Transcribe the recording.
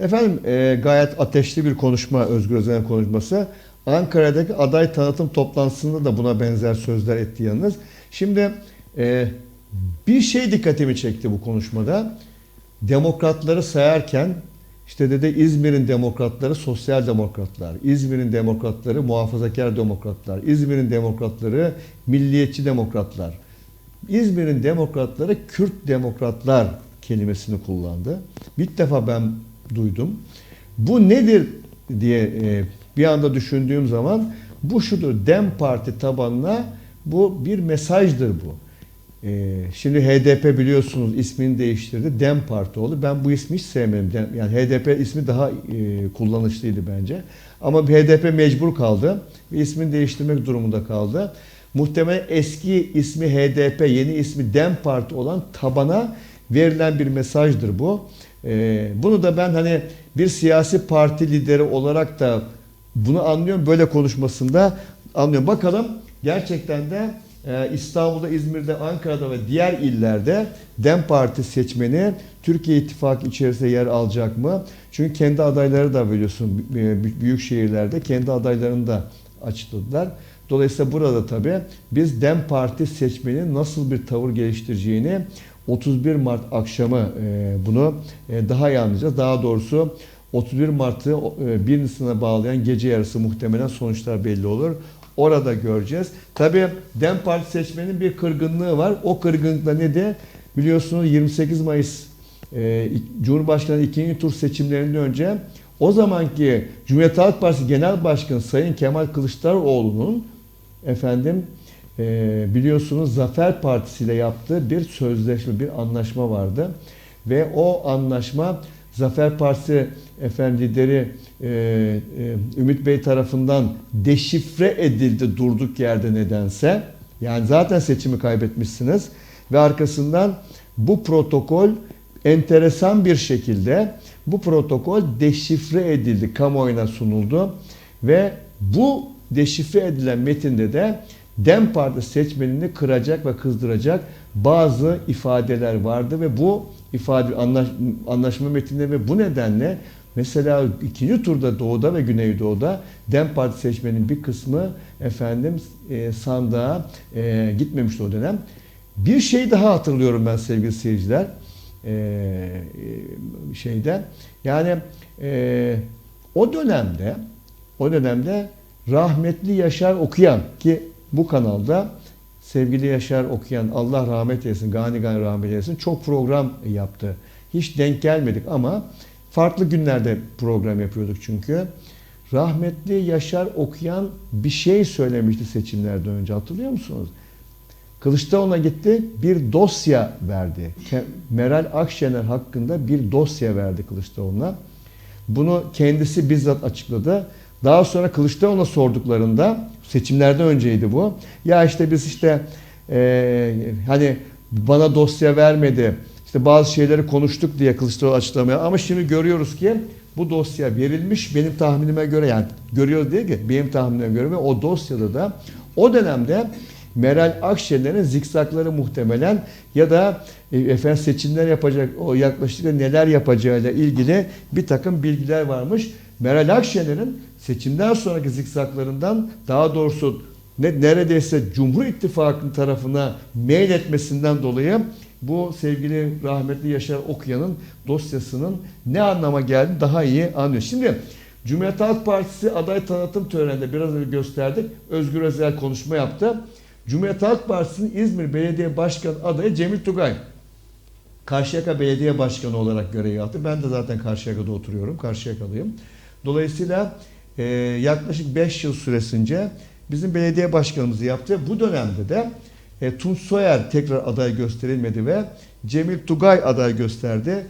Efendim e, gayet ateşli bir konuşma Özgür Özel'in konuşması. Ankara'daki aday tanıtım toplantısında da buna benzer sözler etti yalnız. Şimdi e, bir şey dikkatimi çekti bu konuşmada. Demokratları sayarken işte dedi İzmir'in demokratları sosyal demokratlar, İzmir'in demokratları muhafazakar demokratlar, İzmir'in demokratları milliyetçi demokratlar. İzmir'in demokratları Kürt demokratlar kelimesini kullandı. Bir defa ben duydum. Bu nedir diye e, bir anda düşündüğüm zaman bu şudur. Dem Parti tabanına bu bir mesajdır bu. E, şimdi HDP biliyorsunuz ismini değiştirdi. Dem Parti oldu. Ben bu ismi hiç sevmedim. Dem- Yani HDP ismi daha e, kullanışlıydı bence. Ama HDP mecbur kaldı ve ismini değiştirmek durumunda kaldı. Muhtemelen eski ismi HDP, yeni ismi Dem Parti olan tabana verilen bir mesajdır bu. Ee, bunu da ben hani bir siyasi parti lideri olarak da bunu anlıyorum. Böyle konuşmasında anlıyorum. Bakalım gerçekten de e, İstanbul'da, İzmir'de, Ankara'da ve diğer illerde Dem Parti seçmeni Türkiye İttifakı içerisinde yer alacak mı? Çünkü kendi adayları da biliyorsun e, büyük şehirlerde kendi adaylarını da açıkladılar. Dolayısıyla burada tabii biz Dem Parti seçmenin nasıl bir tavır geliştireceğini 31 Mart akşamı e, bunu e, daha iyi anlayacağız. Daha doğrusu 31 Mart'ı e, 1 Nisan'a bağlayan gece yarısı muhtemelen sonuçlar belli olur. Orada göreceğiz. Tabii Dem Parti seçmenin bir kırgınlığı var. O kırgınlıkla ne de biliyorsunuz 28 Mayıs Cumhurbaşkanı ikinci tur seçimlerinden önce o zamanki Cumhuriyet Halk Partisi Genel Başkanı Sayın Kemal Kılıçdaroğlu'nun efendim e, biliyorsunuz Zafer Partisi ile yaptığı bir sözleşme, bir anlaşma vardı. Ve o anlaşma Zafer Partisi efendim lideri e, e, Ümit Bey tarafından deşifre edildi durduk yerde nedense. Yani zaten seçimi kaybetmişsiniz ve arkasından bu protokol enteresan bir şekilde bu protokol deşifre edildi, kamuoyuna sunuldu ve bu deşifre edilen metinde de Dem Parti seçmenini kıracak ve kızdıracak bazı ifadeler vardı ve bu ifade anlaş, anlaşma metninde ve bu nedenle mesela ikinci turda Doğu'da ve Güneydoğu'da Dem Parti seçmenin bir kısmı efendim e, sandığa e, gitmemişti o dönem. Bir şey daha hatırlıyorum ben sevgili seyirciler e, şeyde yani e, o dönemde o dönemde rahmetli Yaşar Okuyan ki bu kanalda sevgili Yaşar Okuyan Allah rahmet eylesin, gani gani rahmet eylesin çok program yaptı. Hiç denk gelmedik ama farklı günlerde program yapıyorduk çünkü. Rahmetli Yaşar Okuyan bir şey söylemişti seçimlerden önce hatırlıyor musunuz? Kılıçdaroğlu'na gitti bir dosya verdi. Meral Akşener hakkında bir dosya verdi Kılıçdaroğlu'na. Bunu kendisi bizzat açıkladı. Daha sonra Kılıçdaroğlu'na sorduklarında seçimlerden önceydi bu. Ya işte biz işte e, hani bana dosya vermedi. İşte bazı şeyleri konuştuk diye Kılıçdaroğlu açıklamaya. Ama şimdi görüyoruz ki bu dosya verilmiş benim tahminime göre yani görüyoruz değil ki benim tahminime göre ve o dosyada da o dönemde Meral Akşener'in zikzakları muhtemelen ya da e, efendim seçimler yapacak o yaklaşık neler yapacağıyla ilgili bir takım bilgiler varmış. Meral Akşener'in seçimden sonraki zikzaklarından daha doğrusu ne, neredeyse Cumhur İttifakı'nın tarafına mail etmesinden dolayı bu sevgili rahmetli Yaşar Okuyan'ın dosyasının ne anlama geldiğini daha iyi anlıyor. Şimdi Cumhuriyet Halk Partisi aday tanıtım töreninde biraz önce gösterdik. Özgür Özel konuşma yaptı. Cumhuriyet Halk Partisi'nin İzmir Belediye Başkanı adayı Cemil Tugay. Karşıyaka Belediye Başkanı olarak görev yaptı. Ben de zaten Karşıyaka'da oturuyorum. Karşıyaka'lıyım. Dolayısıyla e, yaklaşık 5 yıl süresince bizim belediye başkanımızı yaptı. Bu dönemde de e, Tunç Soyer tekrar aday gösterilmedi ve Cemil Tugay aday gösterdi.